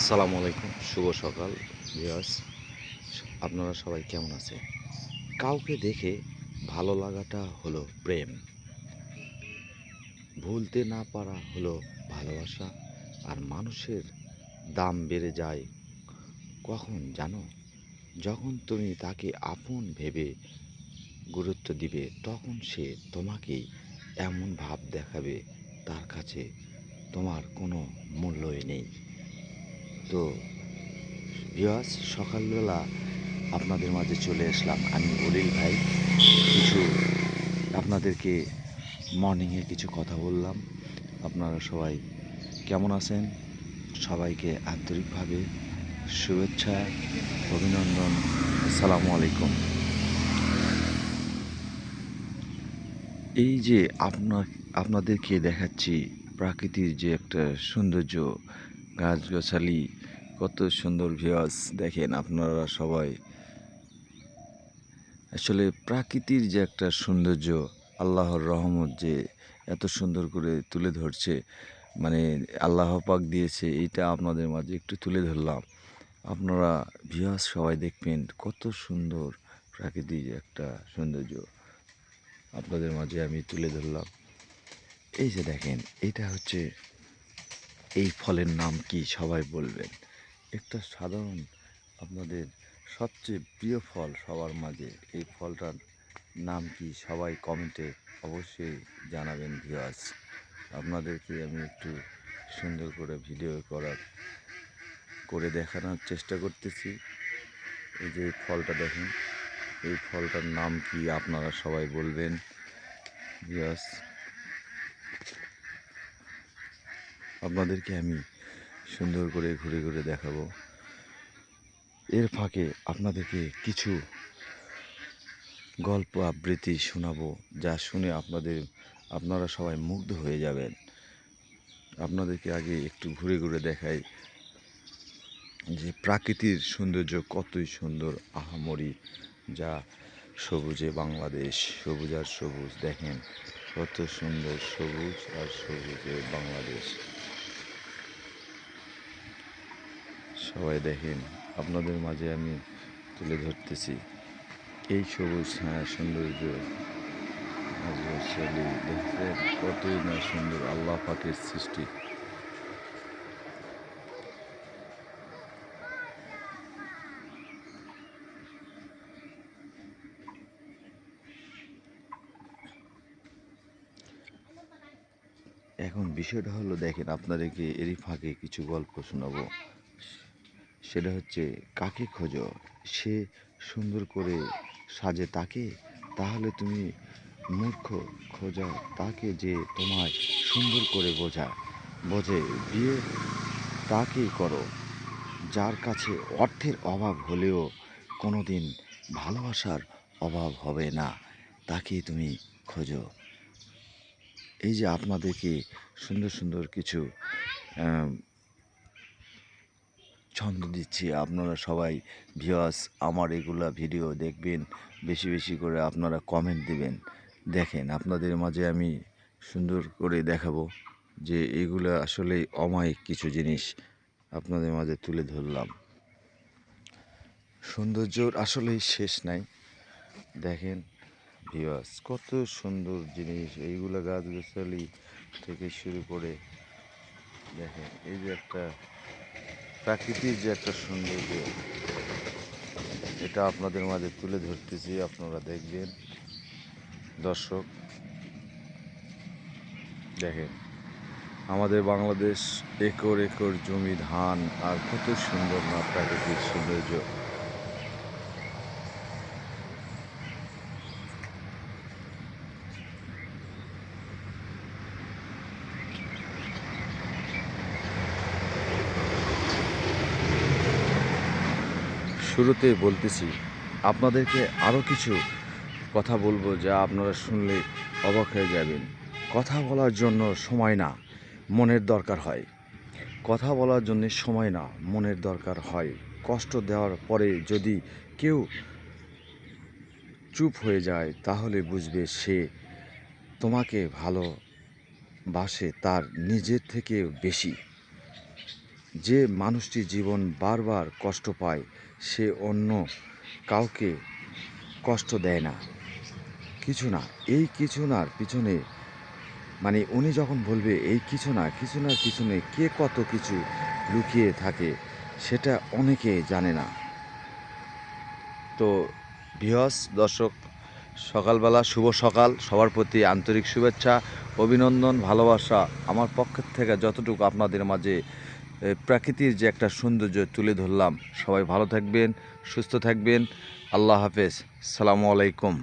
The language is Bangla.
আসসালামু আলাইকুম, শুভ সকাল, ভিউয়ার্স। আপনারা সবাই কেমন আছে কাউকে দেখে ভালো লাগাটা হলো প্রেম। ভুলতে না পারা হলো ভালোবাসা, আর মানুষের দাম বেড়ে যায় কখন জানো? যখন তুমি তাকে আপন ভেবে গুরুত্ব দিবে, তখন সে তোমাকেই এমন ভাব দেখাবে, তার কাছে তোমার কোনো মূল্যই নেই। তো বিয়াস সকালবেলা আপনাদের মাঝে চলে আসলাম আমি অলিল ভাই। কিছু আপনাদেরকে মর্নিংয়ে কিছু কথা বললাম। আপনারা সবাই কেমন আছেন? সবাইকে আন্তরিকভাবে শুভেচ্ছা, অভিনন্দন। আসসালামু আলাইকুম। এই যে আপনার, আপনাদেরকে দেখাচ্ছি প্রাকৃতির যে একটা সৌন্দর্য গাছগাছালি, কত সুন্দর ভিউয়ার্স দেখেন আপনারা সবাই। আসলে প্রাকৃতির যে একটা সৌন্দর্য, আল্লাহর রহমত যে এত সুন্দর করে তুলে ধরছে মানে আল্লাহ পাক দিয়েছে, এইটা আপনাদের মাঝে একটু তুলে ধরলাম। আপনারা ভিউয়ার্স সবাই দেখবেন কত সুন্দর প্রাকৃতিক একটা সৌন্দর্য আপনাদের মাঝে আমি তুলে ধরলাম। এই যে দেখেন এটা হচ্ছে এই ফলের নাম কি সবাই বলবেন? একটা সাধারণ আপনাদের সবচেয়ে প্রিয় ফল সবার মাঝে এই ফলটার নাম কি সবাই কমেন্টে অবশ্যই জানাবেন ভিউয়ার্স আপনাদেরকে আমি একটু সুন্দর করে ভিডিও করার, করে দেখানোর চেষ্টা করতেছি। এই যে ফলটা দেখেন, এই ফলটার নাম কি আপনারা সবাই বলবেন? ভিউয়ার্স আপনাদেরকে আমি সুন্দর করে ঘুরে ঘুরে দেখাবো। এর ফাঁকে আপনাদেরকে কিছু গল্প আবৃত্তি শোনাবো, যা শুনে আপনাদের, আপনারা সবাই মুগ্ধ হয়ে যাবেন। আপনাদেরকে আগে একটু ঘুরে ঘুরে দেখাই যে প্রাকৃতির সৌন্দর্য কতই সুন্দর আহামরি, যা সবুজে বাংলাদেশ, সবুজ আর সবুজ, দেখেন কত সুন্দর সবুজ আর সবুজে বাংলাদেশ। সবাই দেখেন, আপনাদের মাঝে আমি তুলে ধরতেছি। এই সবুজ হ্যাঁ সৌন্দর্য দেখছেন, কতই না সুন্দর আল্লাহ পাকের সৃষ্টি। এখন বিষয়টা হলো, দেখেন, আপনাদেরকে এরই ফাঁকে কিছু গল্প শোনাবো। সেটা হচ্ছে, কাকে খোঁজো? সে সুন্দর করে সাজে তাকে? তাহলে তুমি মূর্খ খোঁজা তাকে যে তোমায় সুন্দর করে বোঝা, বোঝে। বিয়ে তাকেই করো। যার কাছে অর্থের অভাব হলেও কোনো দিন ভালোবাসার অভাব হবে না। তাকেই তুমি খোঁজো। এই যে আপনাদেরকে সুন্দর সুন্দর কিছু ছন্দ দিচ্ছি। আপনারা সবাই ভিউয়ার্স আমার এগুলা ভিডিও দেখবেন, বেশি বেশি করে আপনারা কমেন্ট দিবেন। দেখেন, আপনাদের মাঝে আমি সুন্দর করে দেখাবো যে এগুলো আসলে অমায়িক কিছু জিনিস আপনাদের মাঝে তুলে ধরলাম। সৌন্দর্যর আসলেই শেষ নাই। দেখেন ভিউয়ার্স কত সুন্দর জিনিস। এইগুলো গাছগাছালি থেকে শুরু করে, দেখেন, এই যে একটা প্রাকৃতিক যে একটা সৌন্দর্য, এটা আপনাদের মাঝে তুলে ধরতেছি, আপনারা দেখবেন। দর্শক, দেখেন, আমাদের বাংলাদেশ একর একর জমি, ধান, আর কত সুন্দর না প্রাকৃতিক সৌন্দর্য। শুরুতে বলতেছি, আপনাদেরকে আরও কিছু কথা বলব যা আপনারা শুনলে অবাক হয়ে যাবেন। কথা বলার জন্য সময় না, মনের দরকার হয়। কথা বলার জন্য সময় না, মনের দরকার হয়। কষ্ট দেওয়ার পরে যদি কেউ চুপ হয়ে যায়, তাহলে বুঝবে সে তোমাকে ভালো বাসে তার নিজের থেকে বেশি। যে মানুষটি জীবন বারবার কষ্ট পায়, সে অন্য কাউকে কষ্ট দেয় না। কিছু না, এই কিছু নার পিছনে মানে উনি যখন বলবে, এই কিছু না, কিছু নার পিছনে কে কত কিছু লুকিয়ে থাকে, সেটা অনেকে জানে না। তো ভিওস দর্শক, সকালবেলা শুভ সকাল। সবার প্রতি আন্তরিক শুভেচ্ছা, অভিনন্দন, ভালোবাসা। আমার পক্ষের থেকে যতটুকু আপনাদের মাঝে প্রাকৃতির যে একটা সৌন্দর্য তুলে ধরলাম। সবাই ভালো থাকবেন, সুস্থ থাকবেন। আল্লাহ হাফেজ। সালামু আলাইকুম।